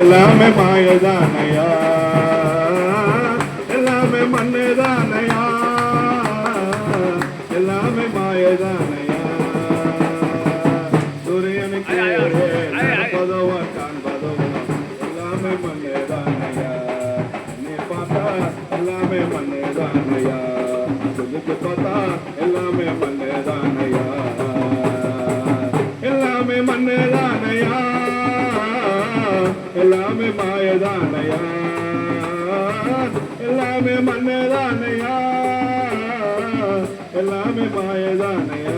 எல்லாமே மாயதானையா? எல்லாமே மண்ணேதானையா? எல்லாமே மாயதானையா? எல்லாமே மாயதானையா எல்லாமே மண்ணேதானையா? எல்லாமே மாயதானையா?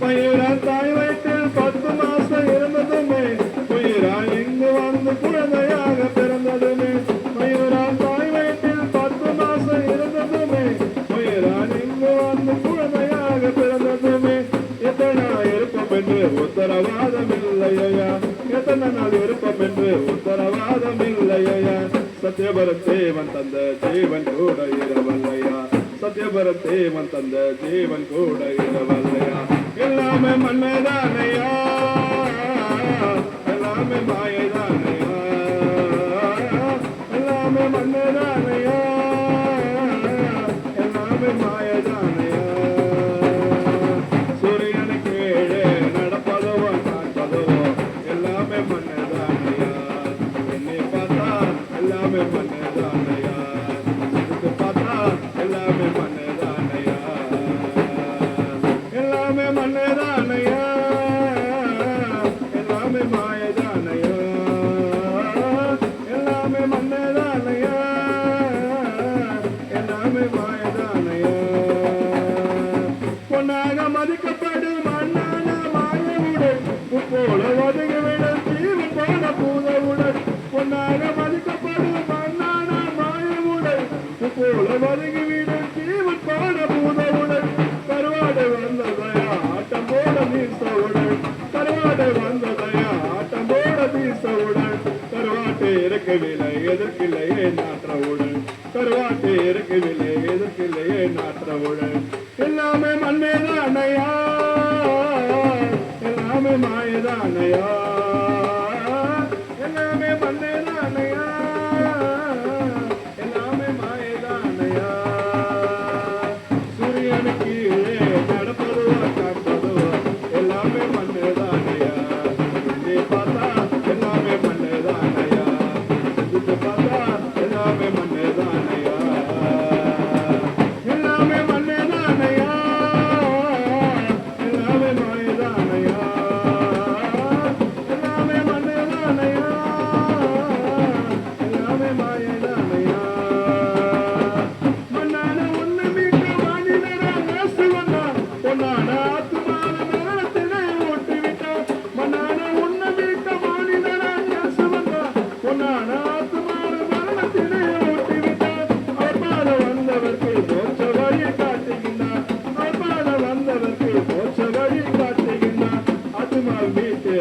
பயிரா தாய் வயிற்றில் பத்து மாசம் இருந்ததுமே. உயிரா இங்கு வந்து குழந்தையாக பிறந்ததுமே. மயூரா தாய் வயிற்றில் பத்து மாசம் இருந்ததுமே. உயிரா இங்கு வந்து குழந்தையாக பிறந்ததுமே. என்று உத்தரவாதம் இல்லையா எத்தனை நாள் இருப்போம் என்று உத்தரவாதம் இல்லையா சத்யபரத்தேவன் தந்த ஜீவன் கூட இரவல்லையா? சத்யபரத்தேவன் தந்த ஜீவன் கூட இரவல்லையா? எல்லாமே மன்னதானையா எல்லாமே மாயதானையா? எல்லாமே மன்னதானையா எல்லாமே மாயதான எல்லாமே மன்னதானையா என்னை பார்த்தா எல்லாமே மன்னதானையா போல ஒதுங்கிவிடும் தீவு பூதவுடன் கருவாடு வந்ததையா ஆட்டம் போட மீசவுடன். கருவாடு வந்ததையா ஆட்டம் போட மீசவுடன். கருவாட்டு இருக்கவில்லை எதற்கில்லையே நாற்றவுடன்? கருவாட்டு இருக்கவில்லை எதற்கில்லையே நாற்றவுடன்? எல்லாமே மண்ணேதானையா எல்லாமே மாயதானையா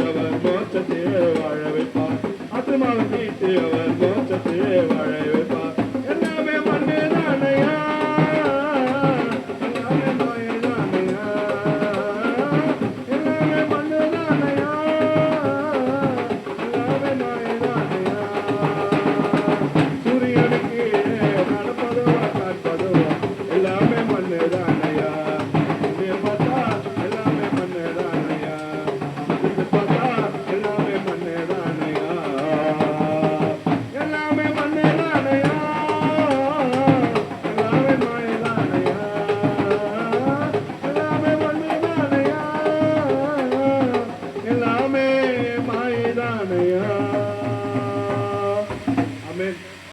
அவர் மோட்சத்திலே வாழ வைப்பார் ஆத்துமாவை மீட்டு அவர்